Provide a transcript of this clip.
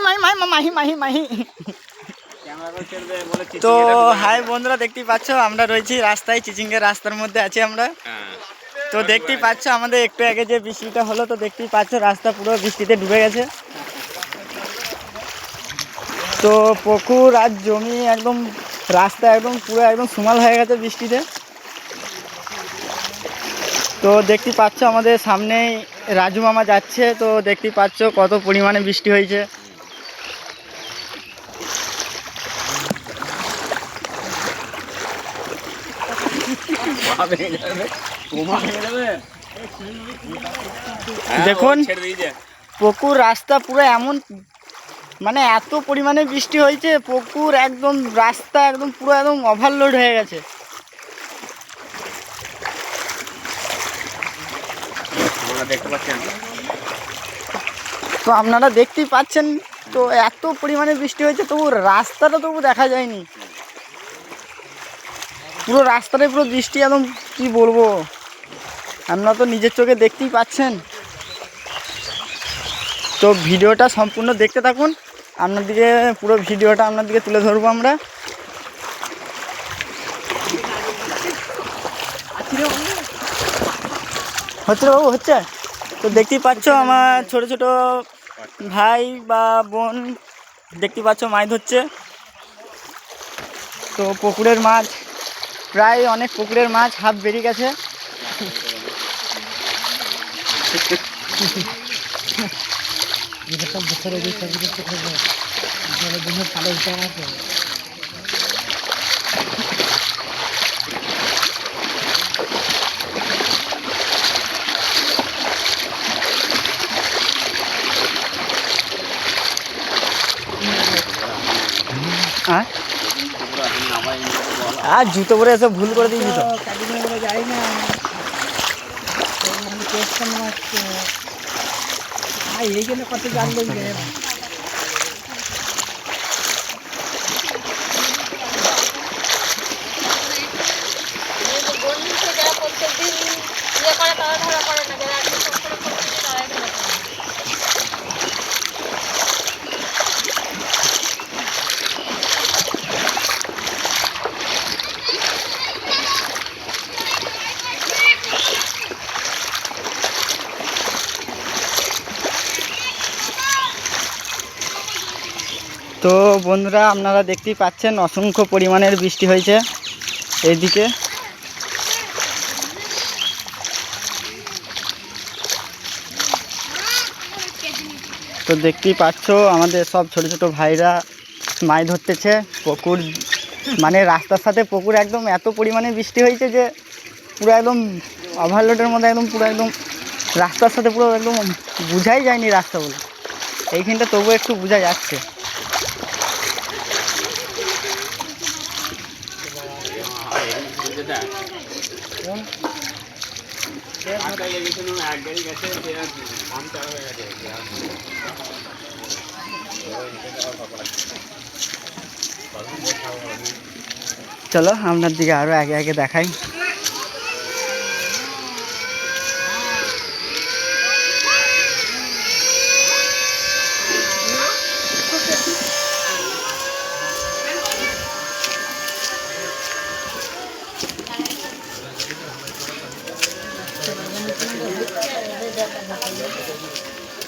মাহি মাহি মাহি তো হাই বন্ধুরা দেখতেই পাচ্ছ আমরা রয়েছি রাস্তায় চিচিঙ্গের রাস্তার মধ্যে আছি আমরা তো দেখতেই পাচ্ছ আমাদের একটু আগে যে বৃষ্টিটা হলো তো দেখতেই পাচ্ছ রাস্তা পুরো বৃষ্টিতে ডুবে গেছে তো পুকুর আর জমি একদম রাস্তা একদম পুরো একদম সুমাল হয়ে গেছে বৃষ্টিতে তো দেখতে পাচ্ছ আমাদের সামনেই রাজু মামা যাচ্ছে তো দেখতেই পাচ্ছ কত পরিমাণে বৃষ্টি হয়েছে দেখুন। পুকুর রাস্তা পুরো এমন মানে এত পরিমাণে বৃষ্টি হয়েছে পুকুর একদম রাস্তা একদম পুরো একদম ওভারলোড হয়ে গেছে। দেখতে পাচ্ছেন? তো আপনারা দেখতেই পাচ্ছেন তো এত পরিমাণে বৃষ্টি হয়েছে তবু রাস্তাটা তবু দেখা যায়নি। পুরো রাস্তাটায় পুরো বৃষ্টি একদম, কি বলব? আপনারা তো নিজের চোখে দেখতেই পাচ্ছেন। তো ভিডিওটা সম্পূর্ণ দেখতে থাকুন। আপনাদেরকে পুরো ভিডিওটা আপনাদেরকে তুলে ধরবো আমরা। হচ্ছে বাবু, হচ্ছে? তো দেখতেই পাচ্ছ আমার ছোট ছোট ভাই বা বোন, দেখতেই পাচ্ছ মাছ ধরছে। তো পুকুরের মাছ। প্রায় অনেক পুকুরের মাছ হাফ বেরিয়ে গেছে। হ্যাঁ? আর জুতো পরে এসে ভুল করে দিয়েছি তো। কত ইয়ে করে তারা ধরা পড়ে না যারা একটু কষ্ট করে করছে তারাই ধরা পড়ে তো বন্ধুরা, আপনারা দেখতেই পাচ্ছেন অসংখ্য পরিমাণের বৃষ্টি হয়েছে এইদিকে। তো দেখতেই পাচ্ছ, আমাদের সব ছোট ছোট ভাইরা মাছ ধরতেছে। পুকুর মানে রাস্তার সাথে পুকুর একদম এত পরিমাণে বৃষ্টি হয়েছে যে পুরো একদম ওভারলোডের মধ্যে একদম পুরো একদম রাস্তার সাথে পুরো একদম বোঝাই যায়নি রাস্তা বলে এইখানটা তবু একটু বোঝা যাচ্ছে। এক গাড়ি গেছে সে আর পাম্পচার হয়ে গেছে চলো আপনার দিকে আরও আগে আগে দেখাই